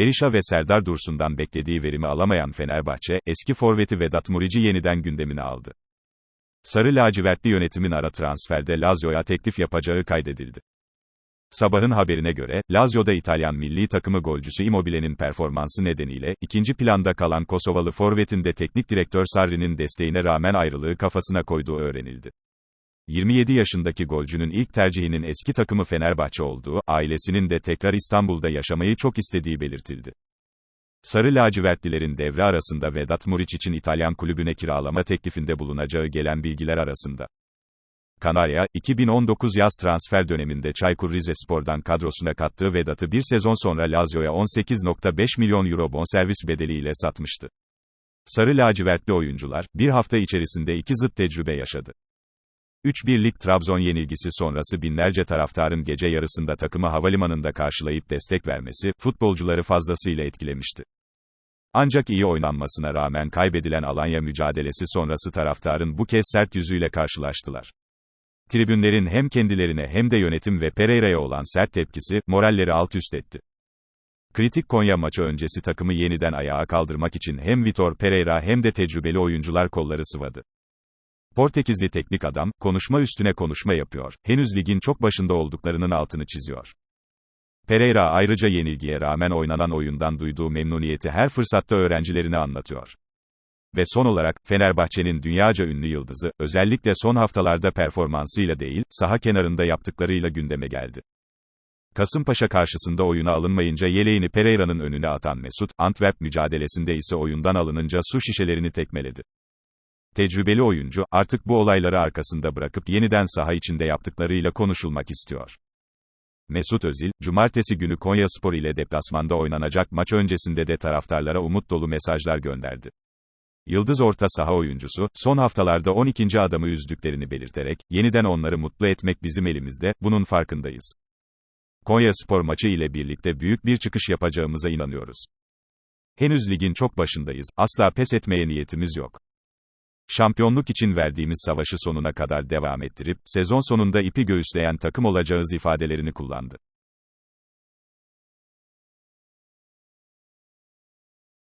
Berisha ve Serdar Dursun'dan beklediği verimi alamayan Fenerbahçe, eski forveti Vedat Muriç'i yeniden gündemine aldı. Sarı lacivertli yönetimin ara transferde Lazio'ya teklif yapacağı kaydedildi. Sabahın haberine göre, Lazio'da İtalyan milli takımı golcüsü Immobile'nin performansı nedeniyle, ikinci planda kalan Kosovalı forvetin de teknik direktör Sarri'nin desteğine rağmen ayrılığı kafasına koyduğu öğrenildi. 27 yaşındaki golcünün ilk tercihinin eski takımı Fenerbahçe olduğu, ailesinin de tekrar İstanbul'da yaşamayı çok istediği belirtildi. Sarı lacivertlilerin devre arasında Vedat Muriç için İtalyan kulübüne kiralama teklifinde bulunacağı gelen bilgiler arasında. Kanarya, 2019 yaz transfer döneminde Çaykur Rizespor'dan kadrosuna kattığı Vedat'ı bir sezon sonra Lazio'ya 18.5 milyon euro bonservis bedeliyle satmıştı. Sarı lacivertli oyuncular, bir hafta içerisinde iki zıt tecrübe yaşadı. 3-1'lik Trabzon yenilgisi sonrası binlerce taraftarın gece yarısında takımı havalimanında karşılayıp destek vermesi, futbolcuları fazlasıyla etkilemişti. Ancak iyi oynanmasına rağmen kaybedilen Alanya mücadelesi sonrası taraftarın bu kez sert yüzüyle karşılaştılar. Tribünlerin hem kendilerine hem de yönetim ve Pereira'ya olan sert tepkisi, moralleri alt üst etti. Kritik Konya maçı öncesi takımı yeniden ayağa kaldırmak için hem Vitor Pereira hem de tecrübeli oyuncular kolları sıvadı. Portekizli teknik adam, konuşma üstüne konuşma yapıyor, henüz ligin çok başında olduklarının altını çiziyor. Pereira ayrıca yenilgiye rağmen oynanan oyundan duyduğu memnuniyeti her fırsatta öğrencilerine anlatıyor. Ve son olarak, Fenerbahçe'nin dünyaca ünlü yıldızı, özellikle son haftalarda performansıyla değil, saha kenarında yaptıklarıyla gündeme geldi. Kasımpaşa karşısında oyuna alınmayınca yeleğini Pereira'nın önüne atan Mesut, Antwerp mücadelesinde ise oyundan alınınca su şişelerini tekmeledi. Tecrübeli oyuncu, artık bu olayları arkasında bırakıp yeniden saha içinde yaptıklarıyla konuşulmak istiyor. Mesut Özil, cumartesi günü Konyaspor ile deplasmanda oynanacak maç öncesinde de taraftarlara umut dolu mesajlar gönderdi. Yıldız orta saha oyuncusu, son haftalarda 12. adamı üzdüklerini belirterek, yeniden onları mutlu etmek bizim elimizde, bunun farkındayız. Konya Spor maçı ile birlikte büyük bir çıkış yapacağımıza inanıyoruz. Henüz ligin çok başındayız, asla pes etmeye niyetimiz yok. Şampiyonluk için verdiğimiz savaşı sonuna kadar devam ettirip, sezon sonunda ipi göğüsleyen takım olacağız ifadelerini kullandı.